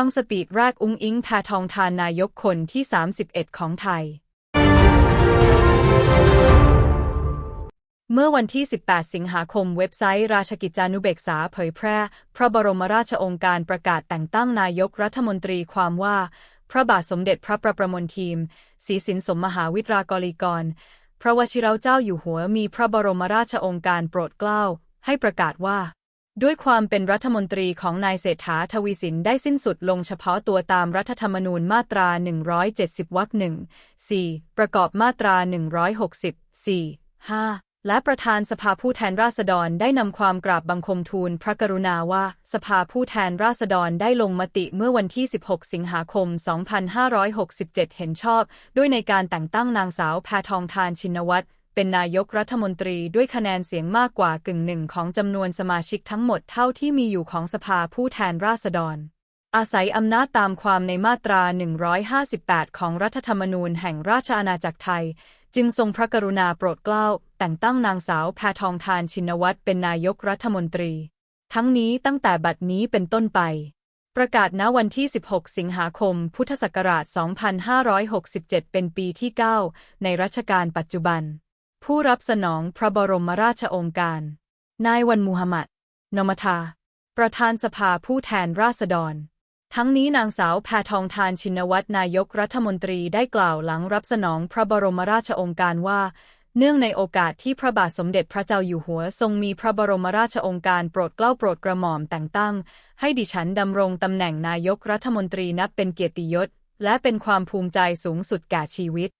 ฟังสปีดแรกอุ้งอิงแพทองทานนายกคนที่ 31 ของไทย เมื่อวันที่ 18 สิงหาคมเว็บไซต์ ราชกิจจานุเบกษาเผยแพร่ พระบรมราชองค์การประกาศแต่งตั้งนายกรัฐมนตรีความว่า พระบาทสมเด็จพระประประมลทีมศรีสินสมมหาวิทรากรีกร พระวชิรเจ้าอยู่หัวมีพระบรมราชองค์การโปรดเกล้าให้ประกาศว่า ด้วยความเป็นรัฐมนตรีของนายเศรษฐาทวีสินได้สิ้นสุดลงเฉพาะตัวตามรัฐธรรมนูญมาตรา 170 วรรคหนึ่ง4ประกอบมาตรา 160 4 5 และประธานสภาผู้แทนราษฎรได้นำความกราบบังคมทูลพระกรุณาว่า สภาผู้แทนราษฎรได้ลงมติเมื่อวันที่ 16 สิงหาคม 2567 เห็นชอบ ด้วยในการแต่งตั้งนางสาวแพทองทานชินวัตร เป็นนายกรัฐมนตรีด้วยคะแนนเสียงมากกว่ากึ่งหนึ่งของจำนวนสมาชิกทั้งหมดเท่าที่มีอยู่ของสภาผู้แทนราษฎร อาศัยอำนาจตามความในมาตรา 158 ของรัฐธรรมนูญแห่งราชอาณาจักรไทย จึงทรงพระกรุณาโปรดเกล้า แต่งตั้งนางสาวแพทองทานชินวัตรเป็นนายกรัฐมนตรี ทั้งนี้ตั้งแต่บัดนี้เป็นต้นไปประกาศณวันที่ 16 สิงหาคม พุทธศักราช 2567 เป็นปีที่ 9 ในรัชกาลปัจจุบัน ผู้รับสนองพระบรมราชโองการ นายวันมูฮัมหมัด นมทา ประธานสภาผู้แทนราษฎร ทั้งนี้นางสาวแพทองทานชินวัตรนายกรัฐมนตรีได้กล่าวหลังรับสนองพระบรมราชโองการว่า เนื่องในโอกาสที่พระบาทสมเด็จพระเจ้าอยู่หัว ทรงมีพระบรมราชโองการโปรดเกล้าโปรดกระหม่อมแต่งตั้ง ให้ดิฉันดำรงตำแหน่งนายกรัฐมนตรีนับเป็นเกียรติยศ และเป็นความภูมิใจสูงสุดแก่ชีวิต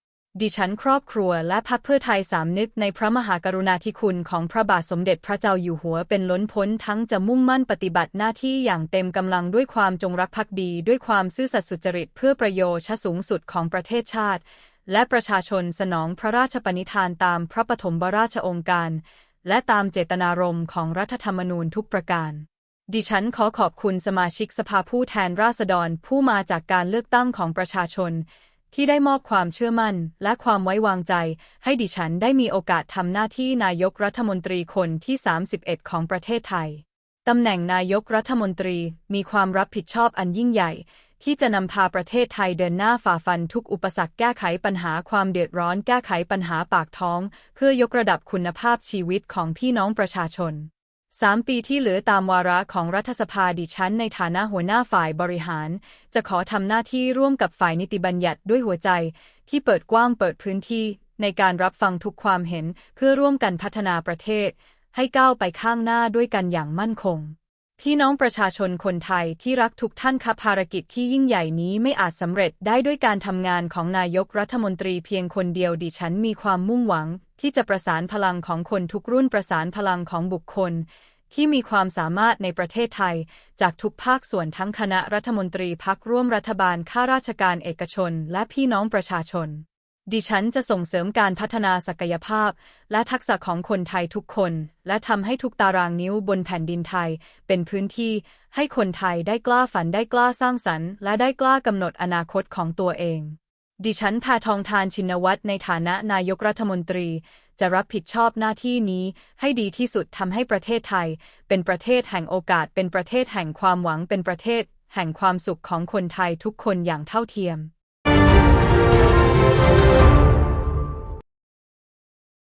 ดิฉันครอบครัวและพรรคเพื่อไทยสามนึกในพระมหากรุณาธิคุณของพระบาทสมเด็จพระเจ้าอยู่หัวเป็นล้นพ้นทั้งจะมุ่งมั่นปฏิบัติหน้าที่อย่างเต็มกำลังด้วยความจงรักภักดี ด้วยความซื่อสัตย์สุจริตเพื่อประโยชน์สูงสุดของประเทศชาติ และประชาชนสนองพระราชปณิธานตามพระปฐมบราชโองการ และตามเจตนารมณ์ของรัฐธรรมนูญทุกประการดิฉันขอขอบคุณสมาชิกสภาผู้แทนราษฎรผู้มาจากการเลือกตั้งของประชาชน ที่ได้มอบความเชื่อมั่น และความไว้วางใจ ให้ดิฉันได้มีโอกาสทำหน้าที่นายกรัฐมนตรีคนที่ 31 ของประเทศไทย ตำแหน่งนายกรัฐมนตรีมีความรับผิดชอบอันยิ่งใหญ่ ที่จะนำพาประเทศไทยเดินหน้าฝ่าฟันทุกอุปสรรคแก้ไขปัญหาความเดือดร้อนแก้ไขปัญหาปากท้อง เพื่อยกระดับคุณภาพชีวิตของพี่น้องประชาชน สามปีที่เหลือตามวาระของรัฐสภาดิฉันในฐานะหัวหน้าฝ่ายบริหาร จะขอทำหน้าที่ร่วมกับฝ่ายนิติบัญญัติด้วยหัวใจ ที่เปิดกว้างเปิดพื้นที่ ในการรับฟังทุกความเห็นเพื่อร่วมกันพัฒนาประเทศ ให้ก้าวไปข้างหน้าด้วยกันอย่างมั่นคง พี่น้องประชาชนคนไทยที่รักทุกท่านครับภารกิจที่ยิ่งใหญ่นี้ไม่อาจสำเร็จได้ด้วยการทำงานของนายกรัฐมนตรีเพียงคนเดียวดิฉันมีความมุ่งหวัง ที่จะประสานพลังของคนทุกรุ่นประสานพลังของบุคคล ที่มีความสามารถในประเทศไทย จากทุกภาคส่วนทั้งคณะรัฐมนตรีพักร่วมรัฐบาลข้าราชการเอกชน และพี่น้องประชาชน ดิฉันจะส่งเสริมการพัฒนาศักยภาพ และทักษะของคนไทยทุกคน และทำให้ทุกตารางนิ้วบนแผ่นดินไทย เป็นพื้นที่ให้คนไทยได้กล้าฝันได้กล้าสร้างสรรค์ และได้กล้ากำหนดอนาคตของตัวเอง ดิฉันแพทองทานชินวัตรในฐานะนายกรัฐมนตรี จะรับผิดชอบหน้าที่นี้ให้ดีที่สุดทำให้ประเทศไทย เป็นประเทศแห่งโอกาส เป็นประเทศแห่งความหวัง เป็นประเทศ แห่งความสุขของคนไทยทุกคนอย่างเท่าเทียม